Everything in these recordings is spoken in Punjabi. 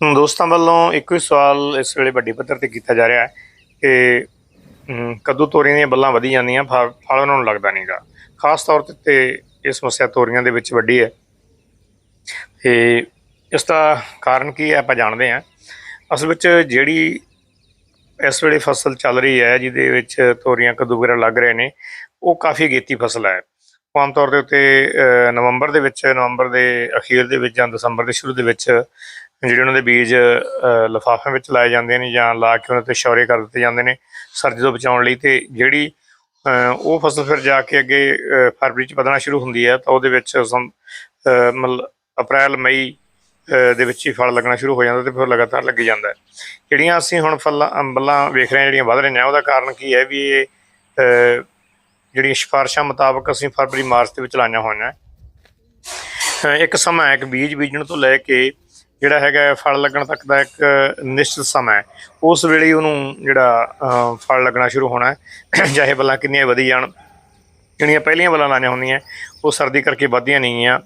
ਦੋਸਤਾਂ ਵੱਲੋਂ ਇੱਕੋ ਹੀ ਸਵਾਲ ਇਸ ਵੇਲੇ ਵੱਡੀ ਪੱਧਰ ਤੇ ਕੀਤਾ ਜਾ ਰਿਹਾ ਹੈ ਕਿ ਅਮ, ਕੱਦੂ ਤੋਰੀਆਂ ਦੀਆਂ ਬੱਲਾਂ ਵਧੀ ਜਾਂਦੀਆਂ ਫਲ ਫਲ ਉਹਨਾਂ ਨੂੰ ਲੱਗਦਾ ਨਹੀਂਗਾ ਖਾਸ ਤੌਰ ਤੇ ਇਹ ਸਮੱਸਿਆ ਤੋਰੀਆਂ ਦੇ ਵਿੱਚ ਵੱਡੀ ਹੈ। ਤੇ ਇਸ ਦਾ ਕਾਰਨ ਕੀ ਹੈ ਆਪਾਂ ਜਾਣਦੇ ਹਾਂ। ਅਸਲ ਵਿੱਚ ਜਿਹੜੀ ਇਸ ਵੇਲੇ ਫਸਲ ਚੱਲ ਰਹੀ ਹੈ ਜਿਹਦੇ ਵਿੱਚ ਤੋਰੀਆਂ ਕੱਦੂ ਵਗੈਰਾ ਲੱਗ ਰਹੇ ਨੇ ਉਹ ਕਾਫੀ ਗੇਤੀ ਫਸਲ ਹੈ। ਉਹ ਆਮ ਤੌਰ ਦੇ ਉੱਤੇ ਨਵੰਬਰ ਦੇ ਵਿੱਚ ਨਵੰਬਰ ਦੇ ਅਖੀਰ ਦੇ ਵਿੱਚ ਜਾਂ ਦਸੰਬਰ ਦੇ ਸ਼ੁਰੂ ਦੇ ਵਿੱਚ ਜਿਹੜੇ ਉਹਨਾਂ ਦੇ ਬੀਜ ਅਹ, ਲਿਫਾਫਿਆਂ ਵਿੱਚ ਲਾਏ ਜਾਂਦੇ ਨੇ ਜਾਂ ਲਾ ਕੇ ਉਹਨਾਂ ਤੇ ਸ਼ੌਰੇ ਕਰ ਦਿੱਤੇ ਜਾਂਦੇ ਨੇ ਸਰਦੀ ਤੋਂ ਬਚਾਉਣ ਲਈ ਤੇ ਜਿਹੜੀ ਉਹ ਫਸਲ ਫਿਰ ਜਾ ਕੇ ਅੱਗੇ ਫਰਵਰੀ ਚ ਵਧਣਾ ਸ਼ੁਰੂ ਹੁੰਦੀ ਹੈ ਤਾਂ ਉਹਦੇ ਵਿੱਚ ਸਮ- ਮਤਲਬ ਅਪ੍ਰੈਲ ਮਈ ਦੇ ਵਿੱਚ ਹੀ ਫਲ ਲੱਗਣਾ ਸ਼ੁਰੂ ਹੋ ਜਾਂਦਾ ਤੇ ਫਿਰ ਲਗਾਤਾਰ ਲੱਗੀ ਜਾਂਦਾ ਜਿਹੜੀਆਂ ਅਸੀਂ ਹੁਣ ਫਲਾਂ ਅੰਬਲਾਂ ਵੇਖ ਰਹੇ ਹਾਂ ਜਿਹੜੀਆਂ ਵਧ ਰਹੀਆਂ ਉਹਦਾ ਕਾਰਨ ਕੀ ਹੈ ਵੀ ਇਹ ਜਿਹੜੀਆਂ ਸਿਫਾਰਸ਼ਾਂ ਮੁਤਾਬਕ ਅਸੀਂ ਫਰਵਰੀ ਮਾਰਚ ਦੇ ਵਿੱਚ ਲਾਈਆਂ ਹੋਈਆਂ ਇੱਕ ਸਮਾਂ ਹੈ, ਕਿ ਬੀਜ ਬੀਜਣ ਤੋਂ ਲੈ ਕੇ ਜਿਹੜਾ ਹੈਗਾ ਫਲ ਲੱਗਣ ਤੱਕ ਦਾ ਇੱਕ ਨਿਸ਼ਚਿਤ ਸਮਾਂ ਹੈ। ਉਸ ਵੇਲੇ ਉਹਨੂੰ ਜਿਹੜਾ ਫਲ ਲੱਗਣਾ ਸ਼ੁਰੂ ਹੋਣਾ ਹੈ। ਚਾਹੇ ਬੱਲਾਂ ਕਿੰਨੀਆਂ ਵਧੀ ਜਾਣ, ਜਿਹੜੀਆਂ ਪਹਿਲੀਆਂ ਬੱਲਾਂ ਲਾਈਆਂ ਹੁੰਦੀਆਂ, ਉਹ ਸਰਦੀ ਕਰਕੇ ਵੱਧਦੀਆਂ ਨਹੀਂ ਆ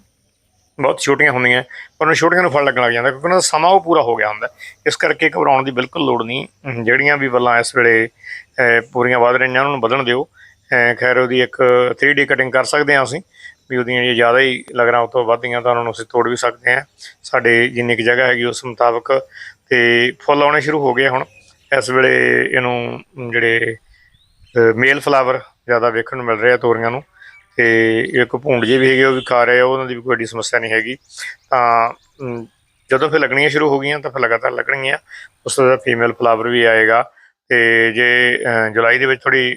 ਬਹੁਤ ਛੋਟੀਆਂ ਹੁੰਦੀਆਂ, ਪਰ ਉਹਨਾਂ ਛੋਟੀਆਂ ਨੂੰ ਫਲ ਲੱਗਣ ਲੱਗ ਜਾਂਦਾ, ਕਿਉਂਕਿ ਉਹਨਾਂ ਦਾ ਸਮਾਂ ਉਹ ਪੂਰਾ ਹੋ ਗਿਆ ਹੁੰਦਾ। ਇਸ ਕਰਕੇ ਘਬਰਾਉਣ ਦੀ ਬਿਲਕੁਲ ਲੋੜ ਨਹੀਂ। ਜਿਹੜੀਆਂ ਵੀ ਬੱਲਾਂ ਇਸ ਵੇਲੇ ਪੂਰੀਆਂ ਵਧ ਰਹੀਆਂ ਉਹਨਾਂ ਨੂੰ ਵਧਣ ਦਿਓ। ਖੈਰ, ਉਹਦੀ ਇੱਕ 3D ਕਟਿੰਗ ਕਰ ਸਕਦੇ ਹਾਂ ਅਸੀਂ। ਵੀ ਉਹਦੀਆਂ ਜੇ ਜ਼ਿਆਦਾ ਹੀ ਲਗਰਾਂ ਉਹ ਤੋਂ ਵੱਧਦੀਆਂ ਤਾਂ ਉਹਨਾਂ ਨੂੰ ਅਸੀਂ ਤੋੜ ਵੀ ਸਕਦੇ ਹਾਂ। ਸਾਡੇ ਜਿੰਨੀ ਕੁ ਜਗ੍ਹਾ ਹੈਗੀ ਉਸ ਮੁਤਾਬਕ ਤੇ ਫੁੱਲ ਆਉਣੇ ਸ਼ੁਰੂ ਹੋ ਗਏ ਹੁਣ। ਇਸ ਵੇਲੇ ਇਹਨੂੰ ਜਿਹੜੇ ਮੇਲ ਫਲਾਵਰ ਜ਼ਿਆਦਾ ਵੇਖਣ ਨੂੰ ਮਿਲ ਰਿਹਾ ਤੋਰੀਆਂ ਨੂੰ। ਤੇ ਇੱਕ ਭੂੰਡ ਜੇ ਵੀ ਹੈਗੇ ਉਹ ਵੀ ਖਾ ਰਹੇ ਆ, ਉਹਨਾਂ ਦੀ ਵੀ ਕੋਈ ਵੱਡੀ ਸਮੱਸਿਆ ਨਹੀਂ ਹੈਗੀ। ਤਾਂ ਜਦੋਂ ਫਿਰ ਲੱਗਣੀਆਂ ਸ਼ੁਰੂ ਹੋ ਗਈਆਂ ਤਾਂ ਫਿਰ ਲਗਾਤਾਰ ਲੱਗਣਗੀਆਂ। ਉਸ ਤੋਂ ਬਾਅਦ ਫੀਮੇਲ ਫਲਾਵਰ ਵੀ ਆਏਗਾ। ਤੇ ਜੇ ਜੁਲਾਈ ਦੇ ਵਿੱਚ ਥੋੜੀ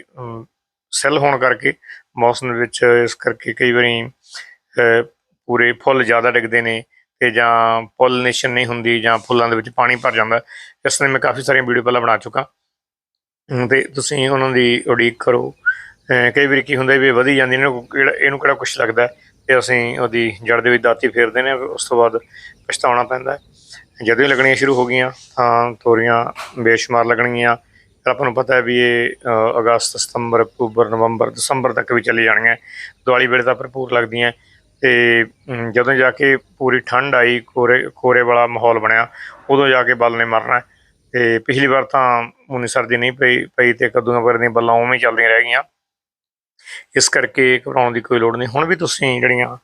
ਸੈੱਲ ਹੋਣ ਕਰਕੇ ਮੌਸਮ ਦੇ ਵਿੱਚ ਇਸ ਕਰਕੇ ਕਈ ਵਾਰੀ ਪੂਰੇ ਫੁੱਲ ਜ਼ਿਆਦਾ ਡਿੱਗਦੇ ਨੇ ਤੇ ਜਾਂ ਪੋਲੀਨੇਸ਼ਨ ਨਹੀਂ ਹੁੰਦੀ ਜਾਂ ਫੁੱਲਾਂ ਦੇ ਵਿੱਚ ਪਾਣੀ ਭਰ ਜਾਂਦਾ। ਇਸ ਲਈ ਮੈਂ ਕਾਫੀ ਸਾਰੀਆਂ ਵੀਡੀਓ ਪਹਿਲਾਂ ਬਣਾ ਚੁੱਕਾ। ਅਮ, ਤੇ ਤੁਸੀਂ ਉਹਨਾਂ ਦੀ ਉਡੀਕ ਕਰੋ। ਕਈ ਵਾਰੀ ਕੀ ਹੁੰਦਾ ਵੀ ਵਧੀ ਜਾਂਦੀ ਇਹਨੂੰ ਕਿਹੜਾ ਇਹਨੂੰ ਕਿਹੜਾ ਕੁਛ ਲੱਗਦਾ ਹੈ ਤੇ ਅਸੀਂ ਉਹਦੀ ਜੜ ਦੇ ਵਿੱਚ ਦਾਤੀ ਫੇਰਦੇ ਨੇ ਉਸ ਤੋਂ ਬਾਅਦ ਪਛਤਾਉਣਾ ਪੈਂਦਾ ਜਦੋਂ ਹੀ ਲੱਗਣੀਆਂ ਸ਼ੁਰੂ ਹੋ ਗਈਆਂ ਤਾਂ ਤੋਰੀਆਂ ਬੇਸ਼ੁਮਾਰ ਲੱਗਣਗੀਆਂ ਫਿਰ ਆਪਾਂ ਨੂੰ ਪਤਾ ਹੈ ਵੀ ਇਹ ਅਗਸਤ ਸਤੰਬਰ ਅਕਤੂਬਰ ਨਵੰਬਰ ਦਸੰਬਰ ਤੱਕ ਵੀ ਚੱਲੀ ਜਾਣਗੀਆਂ। ਦੀਵਾਲੀ ਵੇਲੇ ਤਾਂ ਭਰਪੂਰ ਲੱਗਦੀਆਂ। ਤੇ ਜਦੋਂ ਜਾ ਕੇ ਪੂਰੀ ਠੰਡ ਆਈ ਕੋਰੇ ਕੋਰੇ ਵਾਲਾ ਮਾਹੌਲ ਬਣਿਆ ਉਦੋਂ ਜਾ ਕੇ ਬਲ ਨੇ ਮਰਨਾ ਹੈ। ਤੇ ਪਿਛਲੀ ਵਾਰ ਤਾਂ ਉਨੀ ਸਰਦੀ ਨਹੀਂ ਪਈ ਪਈ ਤੇ ਕੱਦੂਆਂ ਵਗੈਰਾ ਦੀਆਂ ਬੱਲਾਂ ਉਵੇਂ ਹੀ ਚੱਲਦੀਆਂ ਰਹਿ ਗਈਆਂ। ਇਸ ਕਰਕੇ ਘਬਰਾਉਣ ਦੀ ਕੋਈ ਲੋੜ ਨਹੀਂ। ਹੁਣ ਵੀ ਤੁਸੀਂ ਜਿਹੜੀਆਂ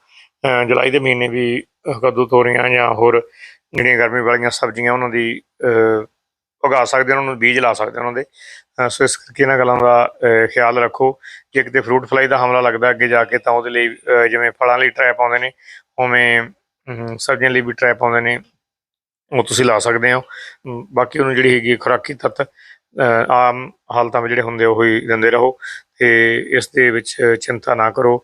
ਜੁਲਾਈ ਦੇ ਮਹੀਨੇ ਵੀ ਅਹ, ਕੱਦੂ ਤੋਰੀਆਂ ਜਾਂ ਹੋਰ ਜਿਹੜੀਆਂ ਗਰਮੀ ਵਾਲੀਆਂ ਸਬਜ਼ੀਆਂ ਉਹਨਾਂ ਦੀ ਉਗਾ ਸਕਦੇ ਉਹਨਾਂ ਨੂੰ ਬੀਜ ਲਾ ਸਕਦੇ ਉਹਨਾਂ ਦੇ। ਸੋ ਇਸ ਕਰਕੇ ਇਹਨਾਂ ਗੱਲਾਂ ਦਾ ਖਿਆਲ ਰੱਖੋ। ਜੇ ਕਿਤੇ ਫਰੂਟ ਫਲਾਈ ਦਾ ਹਮਲਾ ਲੱਗਦਾ ਅੱਗੇ ਜਾ ਕੇ, ਤਾਂ ਉਹਦੇ ਲਈ ਜਿਵੇਂ ਫਲਾਂ ਲਈ ਟ੍ਰੈਪ ਆਉਂਦੇ ਨੇ, ਉਵੇਂ ਸਬਜ਼ੀਆਂ ਲਈ ਵੀ ਟ੍ਰੈਪ ਆਉਂਦੇ ਨੇ, ਉਹ ਤੁਸੀਂ ਲਾ ਸਕਦੇ ਹੋ। ਬਾਕੀ ਉਹਨੂੰ ਜਿਹੜੀ ਹੈਗੀ ਖੁਰਾਕੀ ਤੱਤ ਆਮ ਹਾਲਤਾਂ ਵਿੱਚ ਜਿਹੜੇ ਹੁੰਦੇ ਉਹ ਹੀ ਦਿੰਦੇ ਰਹੋ। ਤੇ ਇਸ ਦੇ ਵਿੱਚ ਚਿੰਤਾ ਨਾ ਕਰੋ।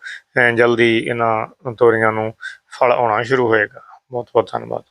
ਜਲਦੀ ਇਹਨਾਂ ਤੋਰੀਆਂ ਨੂੰ ਫਲ ਆਉਣਾ ਸ਼ੁਰੂ ਹੋਏਗਾ। ਬਹੁਤ ਬਹੁਤ ਧੰਨਵਾਦ।